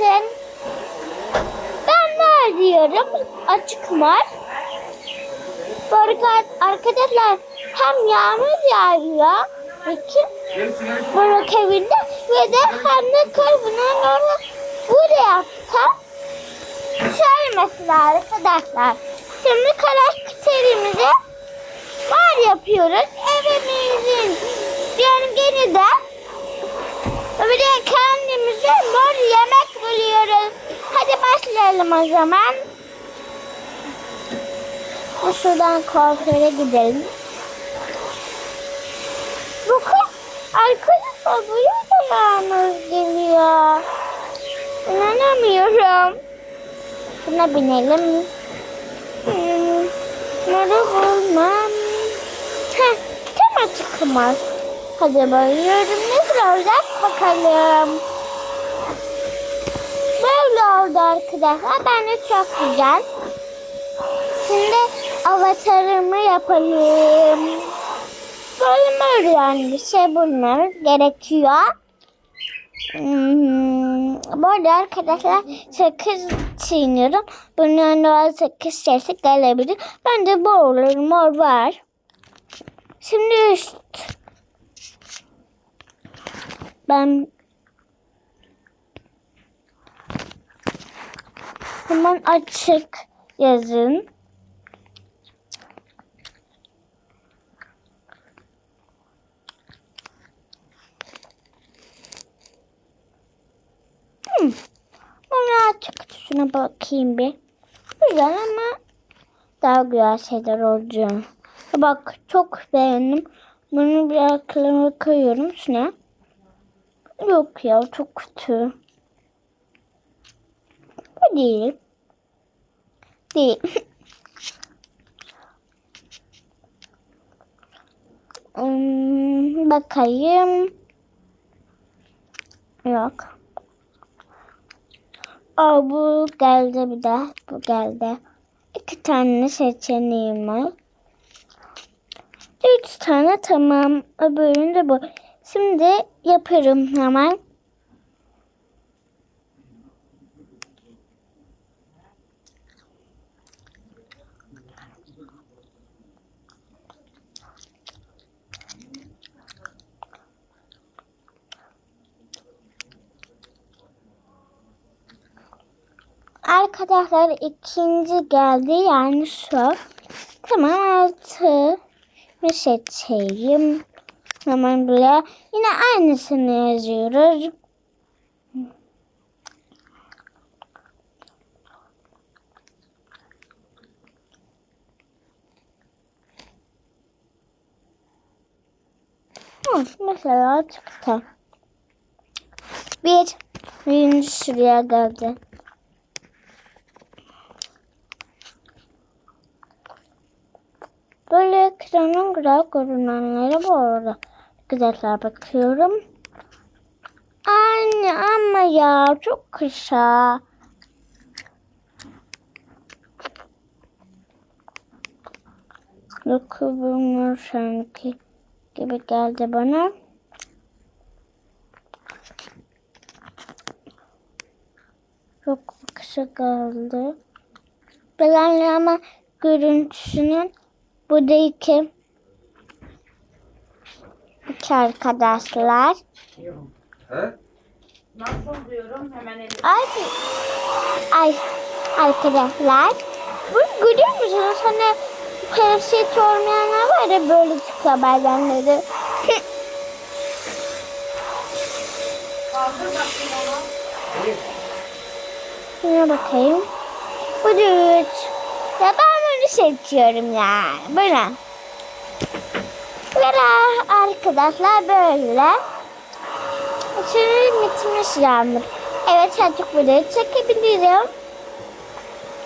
neredesin? Ben var diyorum. Açık var. Fakat arkadaşlar hem yağmur yağıyor. Peki Barak evinde ve de hem de kalbinin orada burada yaptım. Şöyle mesela arkadaşlar. Şimdi karakterimizi var yapıyoruz. Evimizin yörüngeni de bir de kendimize mor yemek başlayalım o zaman. Bu Şuradan kuaföre gidelim. Bakın arkadaşlar buraya da yağmur geliyor. İnanamıyorum. Buna binelim. Hmm, Moru bulmam. Heh, tam açık var. Hadi bakıyorum ne olacak bakalım. Arkadaşlar. Bence çok güzel. Şimdi avatarımı yapalım. Böyle yani bir şey bulmamız gerekiyor. Hmm, bu arada arkadaşlar sakız çiğniyorum. Bunun doğal sakız sesi gelebilir. Ben de bu olur mor var. Şimdi üst. Ben hemen açık yazın. Hmm. Bunu açık şuna bakayım bir. Güzel ama daha güzel şeyler olacak. Bak çok beğendim. Bunu bir arkalarına koyuyorum. Şuna. Yok ya çok kötü. Bu değil. Değil. Hmm, bakayım. Yok. Aa, bu geldi bir de. Bu geldi. İki tane seçeneğim var. Üç tane tamam. Öbürünü de bu. Şimdi yaparım hemen. Arkadaşlar ikinci geldi yani şu. Tamam altı bir seçeyim. Hemen buraya yine aynısını yazıyoruz. Hı, mesela çıktı. Bir. Birinci şuraya geldi. Ekranın güzel görünenlere bu arada güzeller bakıyorum. Anne ama ya çok kısa. Dokunmuyor sanki gibi geldi bana. Çok kısa kaldı. Belenli ama görüntüsünün bu da iki. İki arkadaşlar. He? Nasıl diyorum hemen elim. Ay, ay arkadaşlar. Bu görüyor musunuz? Hani parasit olmayanlar var ya böyle çıkıyor bazenleri. Şuna bakayım. Bu da üç. Ya ben bunu seçiyorum ya. Böyle. Böyle arkadaşlar böyle. Şimdi bitmiş yağmur. Evet artık burayı çekebilirim.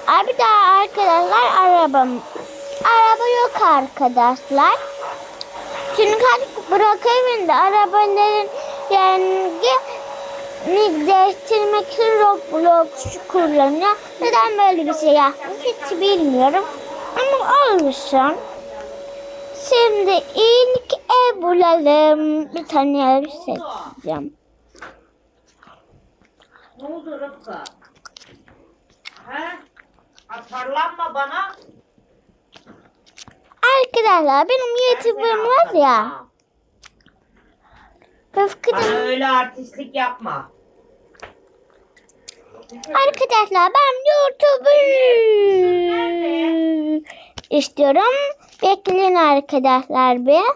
Abi daha arkadaşlar arabam. Araba yok arkadaşlar. Çünkü artık Burak evinde arabaların rengi değiştirmek için Roblox kullanıyor. Neden böyle bir şey yapmış hiç bilmiyorum. Ama olmuşum. Şimdi ilk ev bulalım. Bir tane ev seçeceğim. Ne oldu Rıfkı? He? Atarlanma bana. Arkadaşlar benim YouTube'um var ya. Bana Rıfkı'nın öyle artistlik yapma. Arkadaşlar ben YouTuber istiyorum. Bekleyin arkadaşlar bir.